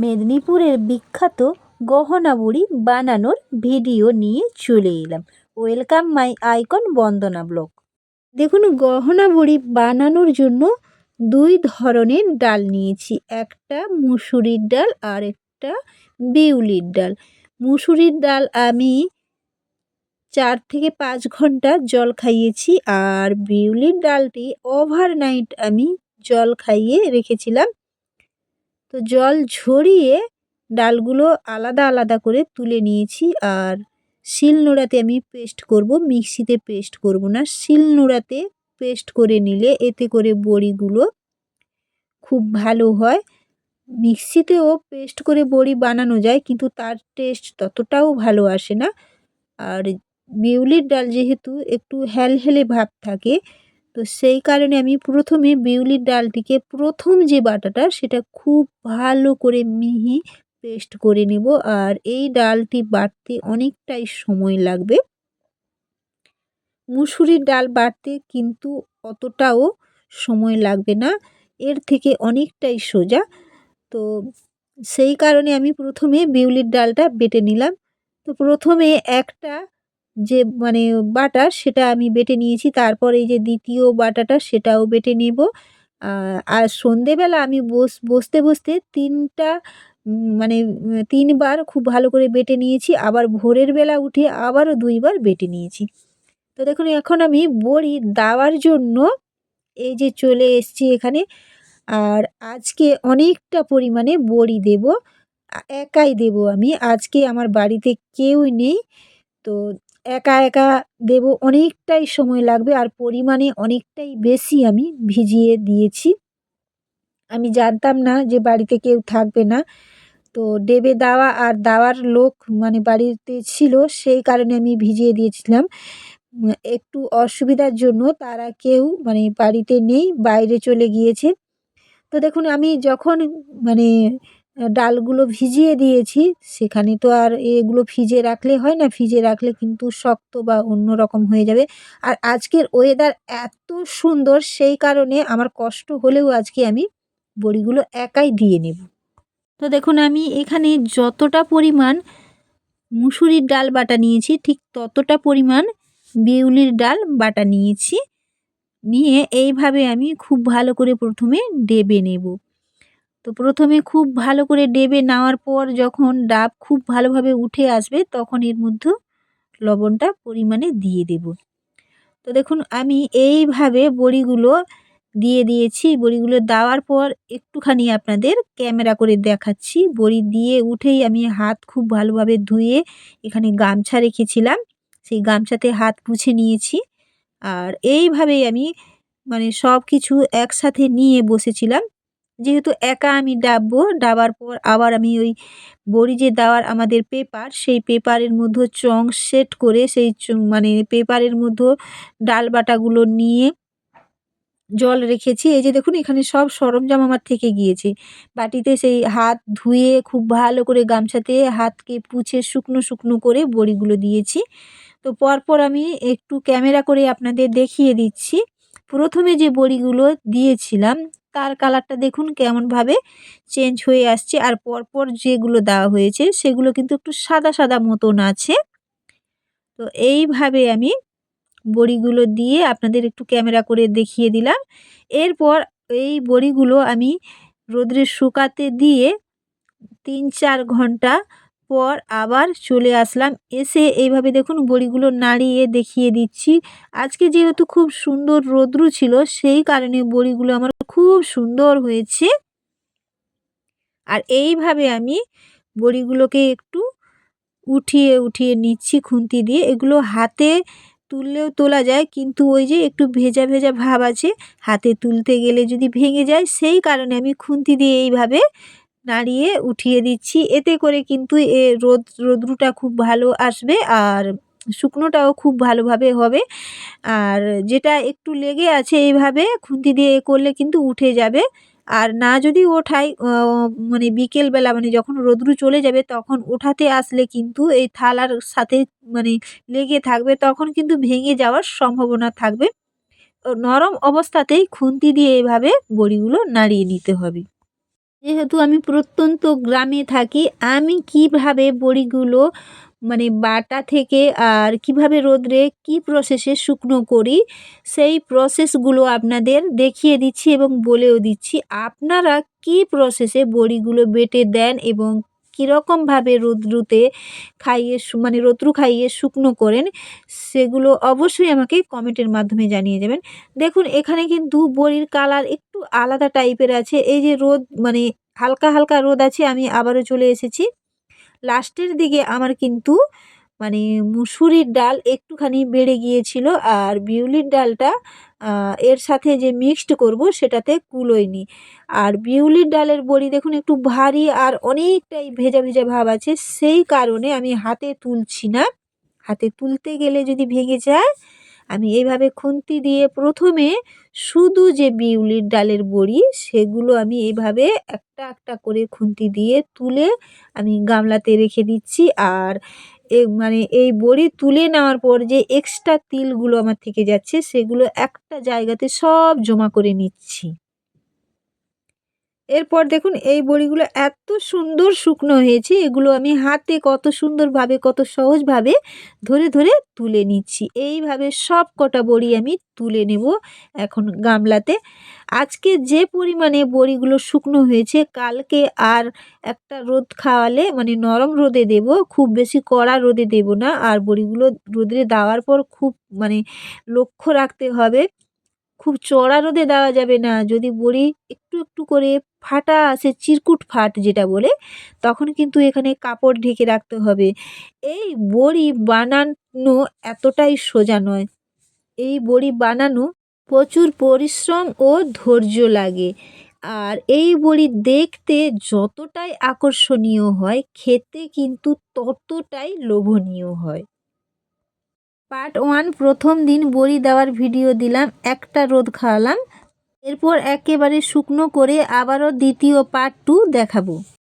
মেদিনীপুরের বিখ্যাত গহনা বড়ি বানানোর ভিডিও নিয়ে চলে এলাম। Welcome my icon Bandana blog. দেখুন, গহনা বড়ি বানানোর জন্য দুই ধরনের ডাল নিয়েছি। একটা মুসুরির ডাল আর একটা বিউলির ডাল। মুসুরির ডাল আমি চার থেকে পাঁচ ঘণ্টা জল খাইয়েছি আর বিউলির ডালটি ওভারনাইট আমি জল খাইয়ে রেখেছিলাম। তো জল ঝরিয়ে ডালগুলো আলাদা আলাদা করে তুলে নিয়েছি। আর শিল নোড়াতে আমি পেস্ট করব, মিক্সিতে পেস্ট করব না। শিল নোড়াতে পেস্ট করে নিলে এতে করে বড়িগুলো খুব ভালো হয়। মিক্সিতেও পেস্ট করে বড়ি বানানো যায়, কিন্তু তার টেস্ট ততটাও ভালো আসে না। আর বিউলির ডাল যেহেতু একটু হেলহেলে ভাব থাকে তো সেই কারণে আমি প্রথমে বিউলির ডালটিকে প্রথম যে বাটাটা, সেটা খুব ভালো করে মিহি পেস্ট করে নেব। আর এই ডালটি বাটতে অনেকটাই সময় লাগবে। মুসুরির ডাল বাটতে কিন্তু অতটাও সময় লাগবে না, এর থেকে অনেকটাই সোজা। তো সেই কারণে আমি প্রথমে বিউলির ডালটা বেটে নিলাম। তো প্রথমে একটা যে মানে বাটা সেটা আমি বেটে নিয়েছি। তারপর এই যে দ্বিতীয় বাটাটা সেটাও বেটে নেব। আর সন্ধেবেলা আমি বস, বসতে বসতে তিনটা মানে তিনবার খুব ভালো করে বেটে নিয়েছি। আবার ভোরের বেলা উঠে আবারও দুইবার বেটে নিয়েছি। তো দেখুন, এখন আমি বড়ি দেওয়ার জন্য এই যে চলে এসছি এখানে। আর আজকে অনেকটা পরিমাণে বড়ি দেব। একাই দেব আমি। আজকে আমার বাড়িতে কেউ নেই। তো একা একা দেব অনেকটাই সময় লাগবে আর পরিমাণে অনেকটাই বেশি আমি ভিজিয়ে দিয়েছি। আমি জানতাম না যে বাড়িতে কেউ থাকবে না। তো ডেবে দেওয়া আর দেওয়ার লোক মানে বাড়িতে ছিল সেই কারণে আমি ভিজিয়ে দিয়েছিলাম। একটু অসুবিধার জন্য তারা কেউ মানে বাড়িতে নেই, বাইরে চলে গিয়েছে। তো দেখুন আমি যখন মানে ডালগুলো ভিজিয়ে দিয়েছি, সেখানে তো আর এগুলো ভিজে রাখলে হয় না ভিজে রাখলে কিন্তু শক্ত বা অন্য রকম হয়ে যাবে। আর আজকের ওয়েদার এত সুন্দর, সেই কারণে আমার কষ্ট হলেও আজকে আমি বড়িগুলো একাই দিয়ে নেব। তো দেখুন, আমি এখানে যতটা পরিমাণ মুসুরির ডাল বাটা নিয়েছি, ঠিক ততটা পরিমাণ বিউলির ডাল বাটা নিয়েছি। নিয়ে এইভাবে আমি খুব ভালো করে প্রথমে ডেবে নেব। তো প্রথমে খুব ভালো করে ডেবে নেওয়ার পর যখন ডাব খুব ভালোভাবে উঠে আসবে তখন এর মধ্যে লবণটা পরিমাণে দিয়ে দেব। তো দেখুন, আমি এইভাবে বড়িগুলো দিয়ে দিয়েছি। বড়িগুলো দেওয়ার পর একটুখানি আপনাদের ক্যামেরা করে দেখাচ্ছি। বড়ি দিয়ে উঠেই আমি হাত খুব ভালোভাবে ধুয়ে এখানে গামছা রেখেছিলাম। সেই গামছাতে হাত মুছে নিয়েছি। আর এইভাবেই আমি মানে সব কিছু একসাথে নিয়ে বসেছিলাম। যেহেতু একা আমি ডাববো, ডাবার পর আবার আমি ওই বড়ি যে দেওয়ার আমাদের পেপার, সেই পেপারের মধ্যে চং সেট করে সেই মানে পেপারের মধ্যে ডাল বাটাগুলো নিয়ে জল রেখেছি। এই যে দেখুন, এখানে সব সরঞ্জাম আমার থেকে গিয়েছে। বাটিতে সেই হাত ধুয়ে খুব ভালো করে গামছাতে হাতকে পুছে শুকনো শুকনো করে বড়িগুলো দিয়েছি। তো পরপর আমি একটু ক্যামেরা করে আপনাদের দেখিয়ে দিচ্ছি। প্রথমে যে বড়িগুলো দিয়েছিলাম, তার কালারটা দেখুন কেমনভাবে চেঞ্জ হয়ে আসছে। আর পরপর যেগুলো দেওয়া হয়েছে, সেগুলো কিন্তু একটু সাদা সাদা মতন আছে। তো এইভাবে আমি বড়িগুলো দিয়ে আপনাদের একটু ক্যামেরা করে দেখিয়ে দিলাম। এরপর এই বড়িগুলো আমি রোদ্রে শুকাতে দিয়ে তিন চার ঘণ্টা পর আবার চলে আসলাম। এসে এইভাবে দেখুন বড়িগুলো নাড়িয়ে দেখিয়ে দিচ্ছি। আজকে যেহেতু খুব সুন্দর রোদ্রু ছিল, সেই কারণে বড়িগুলো আমার খুব সুন্দর হয়েছে। আর এইভাবে আমি বড়িগুলোকে একটু উঠিয়ে উঠিয়ে নিচ্ছি খুন্তি দিয়ে। এগুলো হাতে তুললেও তোলা যায়, কিন্তু ওই যে একটু ভেজা ভেজা ভাব আছে, হাতে তুলতে গেলে যদি ভেঙে যায়, সেই কারণে আমি খুন্তি দিয়ে এইভাবে নাড়িয়ে উঠিয়ে দিচ্ছি। এতে করে কিন্তু এ রোদ, রোদ্রুটা খুব ভালো আসবে আর শুকনোটাও খুব ভালোভাবে হবে। আর যেটা একটু লেগে আছে এইভাবে খুন্তি দিয়ে করলে কিন্তু উঠে যাবে। আর না যদি ওঠাই মানে বিকেলবেলা মানে যখন রোদ্রু চলে যাবে তখন ওঠাতে আসলে কিন্তু এই থালার সাথে মানে লেগে থাকবে তখন কিন্তু ভেঙে যাওয়ার সম্ভাবনা থাকবে। নরম অবস্থাতেই খুন্তি দিয়ে এভাবে বড়িগুলো নাড়িয়ে নিতে হবে। যেহেতু আমি প্রত্যন্ত গ্রামে থাকি, আমি কীভাবে বড়িগুলো মানে বাটা থেকে আর কীভাবে রোদ্রে কি প্রসেসে শুকনো করি, সেই প্রসেসগুলো আপনাদের দেখিয়ে দিচ্ছি এবং বলেও দিচ্ছি। আপনারা কি প্রসেসে বড়িগুলো বেটে দেন এবং কীরকমভাবে রোদ্রুতে খাইয়ে মানে রোদ্রু খাইয়ে শুকনো করেন, সেগুলো অবশ্যই আমাকে কমেন্টের মাধ্যমে জানিয়ে যাবেন দেখুন, এখানে কিন্তু বড়ির কালার একটু আলাদা টাইপের আছে। এই যে রোদ মানে হালকা হালকা রোদ আছে, আমি আবারও চলে এসেছি। লাস্টের দিকে আমার কিন্তু মানে মুসুরির ডাল একটুখানি বেড়ে গিয়েছিল, আর বিউলির ডালটা এর সাথে যে মিক্সড করব সেটাতে কুলোয়নি আর বিউলির ডালের বড়ি দেখুন একটু ভারী আর অনেকটাই ভেজা ভেজা ভাব আছে, সেই কারণে আমি হাতে তুলছি না। হাতে তুলতে গেলে যদি ভেঙে যায়, আমি এইভাবে খুন্তি দিয়ে প্রথমে শুধু যে বিউলির ডালের বড়ি, সেগুলো আমি এইভাবে একটা একটা করে খুন্তি দিয়ে তুলে আমি গামলাতে রেখে দিচ্ছি। আর এ মানে এই বড়ি তুলে নেওয়ার পর যে এক্সট্রা তিলগুলো আমার থেকে যাচ্ছে, সেগুলো একটা জায়গাতে সব জমা করে নিচ্ছি। এরপর দেখুন, এই বড়িগুলো এত সুন্দর শুকনো হয়েছে, এগুলো আমি হাতে কত সুন্দরভাবে, কত সহজভাবে ধরে ধরে তুলে নিচ্ছি। এইভাবে সব কটা বড়ি আমি তুলে নেব এখন গামলাতে। আজকে যে পরিমাণে বড়িগুলো শুকনো হয়েছে, কালকে আর একটা রোদ খাওয়ালে মানে নরম রোদে দেব, খুব বেশি কড়া রোদে দেব না। আর বড়িগুলো রোদে দেওয়ার পর খুব মানে লক্ষ্য রাখতে হবে। খুব চড়া রোদে দেওয়া যাবে না। যদি বড়ি একটু একটু করে ফাটা আসে চিরকুট ফাট যেটা বলে, তখন কিন্তু এখানে কাপড় ঢেকে রাখতে হবে। এই বড়ি বানানো এতটাই সোজা নয়। এই বড়ি বানানো প্রচুর পরিশ্রম ও ধৈর্য লাগে। আর এই বড়ি দেখতে যতটাই আকর্ষণীয় হয়, খেতে কিন্তু ততটাই লোভনীয় হয়। পার্ট ওয়ান প্রথম দিন বড়ি দেওয়ার ভিডিও দিলাম, একটা রোদ খাওয়ালাম। এরপর একেবারে শুকনো করে আবারও দ্বিতীয় পার্ট টু দেখাবো।